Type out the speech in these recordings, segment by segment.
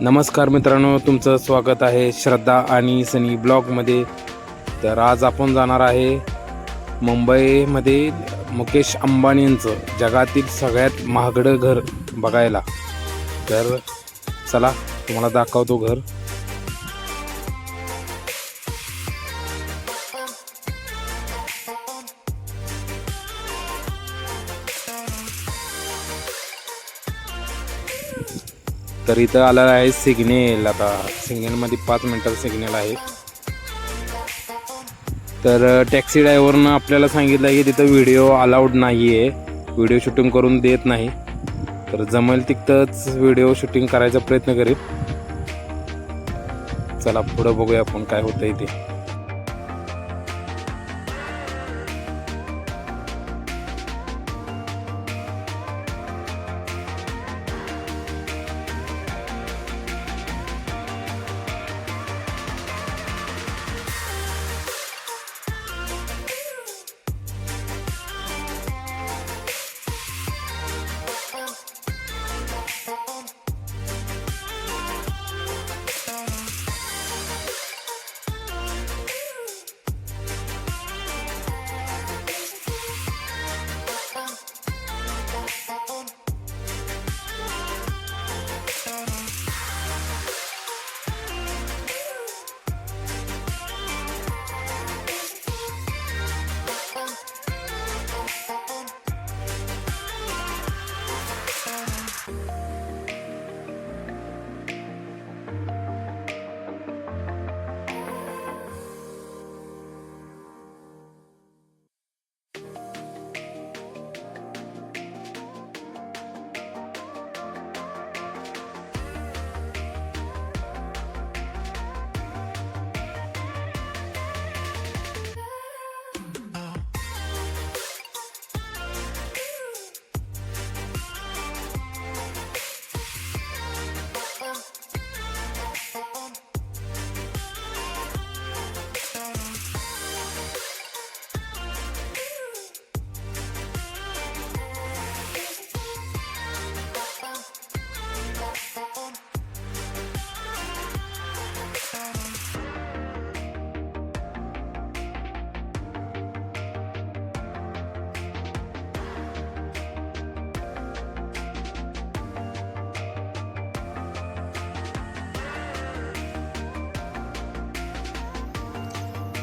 नमस्कार मित्रांनो तुमचं स्वागत आहे श्रद्धा आणि सनी ब्लॉगमध्ये. तर आज आपण जाणार आहे मुंबईमध्ये मुकेश अंबानींचं जगातील सगळ्यात महागडं घर बघायला. तर चला तुम्हाला दाखवतो घर. तर इथं आलेलं आहे सिग्नेल. आता सिग्नेलमध्ये पाच मिनटाचं सिग्नेल आहे. तर टॅक्सी ड्रायव्हरनं आपल्याला सांगितलं की तिथं व्हिडिओ अलाउड नाही आहे व्हिडिओ शूटिंग करून देत नाही. तर जमेल तिथंच व्हिडिओ शूटिंग करायचा प्रयत्न करेल चला पुढं बघूया आपण काय होतं इथे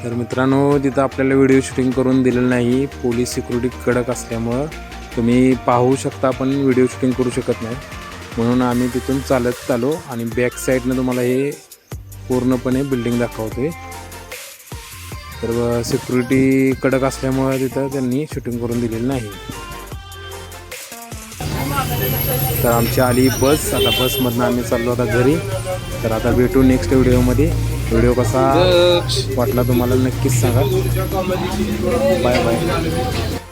तर मित्रांनो तिथं आपल्याला व्हिडिओ शूटिंग करून दिलेलं नाही. पोलीस सिक्युरिटी कडक असल्यामुळं तुम्ही पाहू शकता पण व्हिडिओ शूटिंग करू शकत नाही. म्हणून आम्ही तिथून चालत आलो आणि बॅक साईडनं तुम्हाला हे पूर्णपणे बिल्डिंग दाखवते तर सिक्युरिटी कडक असल्यामुळं तिथं त्यांनी शूटिंग करून दिलेलं नाही. तर आमची आली बस. आता बसमधनं आम्ही चाललो आता घरी. तर आता भेटू नेक्स्ट व्हिडिओमध्ये. व्हिडिओ कसा वाटला तुम्हाला नक्कीच सांगा. Bye bye